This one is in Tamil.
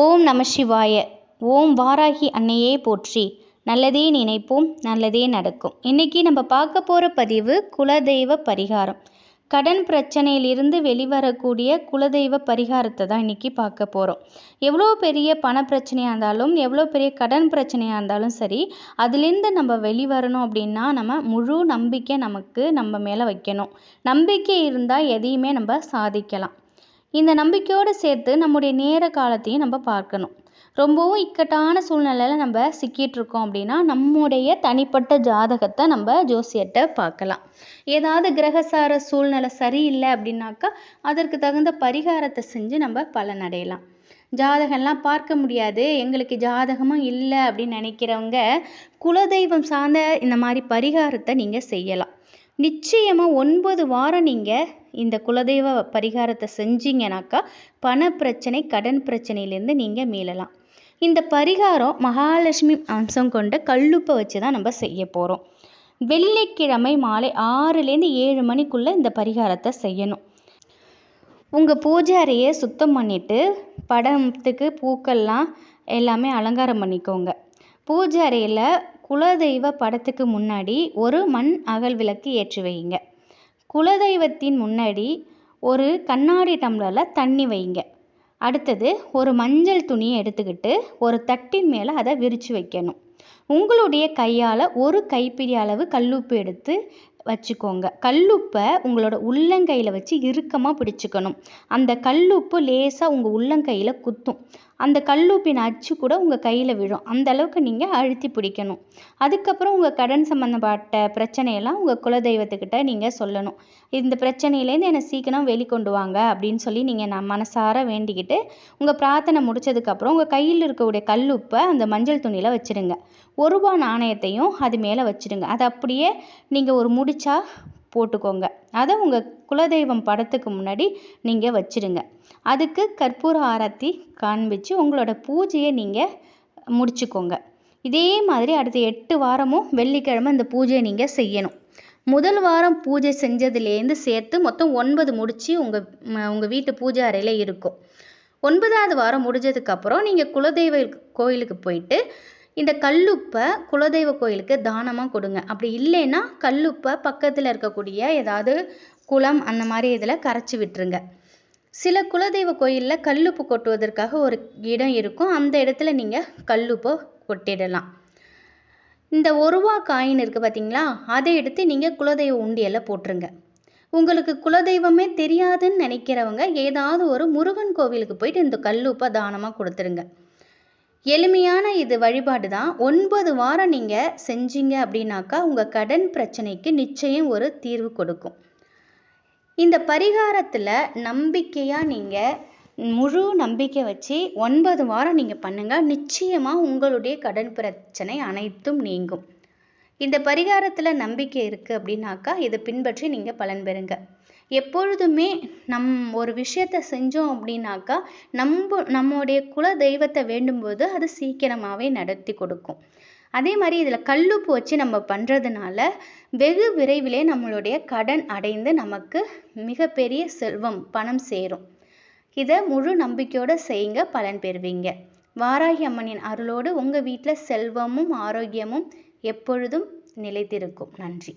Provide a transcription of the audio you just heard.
ஓம் நம சிவாய. ஓம் வாராகி அன்னையே போற்றி. நல்லதே நினைப்போம் நல்லதே நடக்கும். இன்றைக்கி நம்ம பார்க்க போகிற பதிவு குலதெய்வ பரிகாரம். கடன் பிரச்சனையிலிருந்து வெளிவரக்கூடிய குலதெய்வ பரிகாரத்தை தான் இன்றைக்கி பார்க்க போகிறோம் எவ்வளோ பெரிய பண பிரச்சனையாக இருந்தாலும் எவ்வளோ பெரிய கடன் பிரச்சனையாக இருந்தாலும் சரி அதுலேருந்து நம்ம வெளிவரணும் அப்படின்னா நம்ம முழு நம்பிக்கை நமக்கு நம்ம மேலே வைக்கணும். நம்பிக்கை இருந்தால் எதையுமே நம்ம சாதிக்கலாம். இந்த நம்பிக்கையோடு சேர்த்து நம்முடைய நேர காலத்தையும் நம்ம பார்க்கணும். ரொம்பவும் இக்கட்டான சூழ்நிலையில் நம்ம சிக்கிட்டுருக்கோம் அப்படின்னா நம்முடைய தனிப்பட்ட ஜாதகத்தை நம்ம ஜோசியர்கிட்ட பார்க்கலாம். ஏதாவது கிரகசார சூழ்நிலை சரியில்லை அப்படின்னாக்கா அதற்கு தகுந்த பரிகாரத்தை செஞ்சு நம்ம பலனடையலாம். ஜாதகம்லாம் பார்க்க முடியாது. எங்களுக்கு ஜாதகமும் இல்லை அப்படின்னு நினைக்கிறவங்க குலதெய்வம் சார்ந்த இந்த மாதிரி பரிகாரத்தை நீங்கள் செய்யலாம். நிச்சயமாக ஒன்பது வாரம் நீங்கள் இந்த குலதெய்வ பரிகாரத்தை செஞ்சீங்கனாக்கா பண பிரச்சனை கடன் பிரச்சனையிலேருந்து நீங்கள் மீளலாம். இந்த பரிகாரம் மகாலட்சுமி அம்சம் கொண்ட கல்லுப்பை வச்சு தான் நம்ம செய்ய போகிறோம் வெள்ளிக்கிழமை மாலை ஆறுலேருந்து ஏழு மணிக்குள்ளே இந்த பரிகாரத்தை செய்யணும். உங்கள் பூஜை அறையை சுத்தம் பண்ணிவிட்டு படத்துக்கு பூக்கள்லாம் எல்லாமே அலங்காரம் பண்ணிக்கோங்க. பூஜை அறையில் குலதெய்வ படத்துக்கு முன்னாடி ஒரு மண் அகல் விளக்கு ஏற்றி வைங்க குலதெய்வத்தின் முன்னாடி ஒரு கண்ணாடி டம்ளரில் தண்ணி வைங்க அடுத்தது ஒரு மஞ்சள் துணியை எடுத்துக்கிட்டு ஒரு தட்டின் மேலே அதை விரித்து வைக்கணும். உங்களுடைய கையால் ஒரு கைப்பிடி அளவு கல்லுப்பு எடுத்து வச்சுக்கோங்க. கல்லுப்பை உங்களோட உள்ளங்கையில் வச்சு இறுக்கமாக பிடிச்சிக்கணும். அந்த கல்லுப்பு லேசாக உங்கள் உள்ளங்கையில் குத்தும். அந்த கல்லுப்பின் அச்சு கூட உங்கள் கையில் விழும். அந்த அளவுக்கு நீங்கள் அழுத்தி பிடிக்கணும். அதுக்கப்புறம் உங்கள் கடன் சம்மந்தப்பட்ட பிரச்சனையெல்லாம் உங்கள் குலதெய்வத்துக்கிட்ட நீங்கள் சொல்லணும். இந்த பிரச்சனையிலேருந்து என்னை சீக்கிரம் வெளிக்கொண்டு வாங்க அப்படின்னு சொல்லி நீங்கள் நான் மனசார வேண்டிக்கிட்டு உங்கள் பிரார்த்தனை முடிச்சதுக்கப்புறம் உங்கள் கையில் இருக்கக்கூடிய கல்லுப்பை அந்த மஞ்சள் துணியில் வச்சுடுங்க ஒரு ரூபா நாணயத்தையும் அது மேலே வச்சுடுங்க அதை அப்படியே நீங்கள் ஒரு முடி பிடிச்சா போட்டுக்கோங்க. அதை உங்கள் குலதெய்வம் படத்துக்கு முன்னாடி நீங்கள் வச்சுருங்க அதுக்கு கற்பூர ஆரத்தி காண்பிச்சு உங்களோட பூஜையை நீங்கள் முடிச்சுக்கோங்க. இதே மாதிரி அடுத்த எட்டு வாரமும் வெள்ளிக்கிழமை இந்த பூஜையை நீங்கள் செய்யணும். முதல் வாரம் பூஜை செஞ்சதுலேருந்து சேர்த்து மொத்தம் ஒன்பது முடித்து உங்கள் உங்கள் வீட்டு பூஜை அறையில் இருக்கும். ஒன்பதாவது வாரம் முடிஞ்சதுக்கப்புறம் நீங்கள் குலதெய்வ கோயிலுக்கு போயிட்டு இந்த கல்லுப்பை குலதெய்வ கோயிலுக்கு தானமாக கொடுங்க. அப்படி இல்லைன்னா கல்லுப்பை பக்கத்தில் இருக்கக்கூடிய ஏதாவது குளம் அந்த மாதிரி இதில் கரைச்சி விட்டுருங்க. சில குலதெய்வ கோயிலில் கல்லுப்பு கொட்டுவதற்காக ஒரு இடம் இருக்கும். அந்த இடத்துல நீங்கள் கல்லுப்பை கொட்டிடலாம். இந்த ஒருவா காயின் இருக்குது பார்த்தீங்களா அதை எடுத்து நீங்கள் குலதெய்வ உண்டியலில் போட்டுருங்க. உங்களுக்கு குலதெய்வமே தெரியாதுன்னு நினைக்கிறவங்க ஏதாவது ஒரு முருகன் கோவிலுக்கு போயிட்டு இந்த கல்லுப்பை தானமாக கொடுத்துருங்க. எளிமையான இது வழிபாடு தான் ஒன்பது வாரம் நீங்கள் செஞ்சீங்க அப்படின்னாக்கா உங்கள் கடன் பிரச்சனைக்கு நிச்சயம் ஒரு தீர்வு கொடுக்கும். இந்த பரிகாரத்தில் நம்பிக்கையாக நீங்கள் முழு நம்பிக்கை வச்சு ஒன்பது வாரம் நீங்கள் பண்ணுங்கள் நிச்சயமாக உங்களுடைய கடன் பிரச்சனை அனைத்தும் நீங்கும். இந்த பரிகாரத்தில் நம்பிக்கை இருக்குது அப்படின்னாக்கா இதை பின்பற்றி நீங்கள் பலன் பெறுங்க. எப்பொழுதுமே நம் ஒரு விஷயத்த செஞ்சோம் அப்படின்னாக்கா நம்ம நம்முடைய குல தெய்வத்தை வேண்டும்போது அது சீக்கிரமாகவே நடத்தி கொடுக்கும். அதே மாதிரி இதில் கல்லுப்பு வச்சு நம்ம பண்ணுறதுனால வெகு விரைவிலே நம்மளுடைய கடன் அடைந்து நமக்கு மிகப்பெரிய செல்வம் பணம் சேரும். இதை முழு நம்பிக்கையோடு செய்யுங்க பலன் பெறுவீங்க. வாராகி அம்மனின் அருளோடு உங்கள் வீட்டில் செல்வமும் ஆரோக்கியமும் எப்பொழுதும் நிலைத்திருக்கும். நன்றி.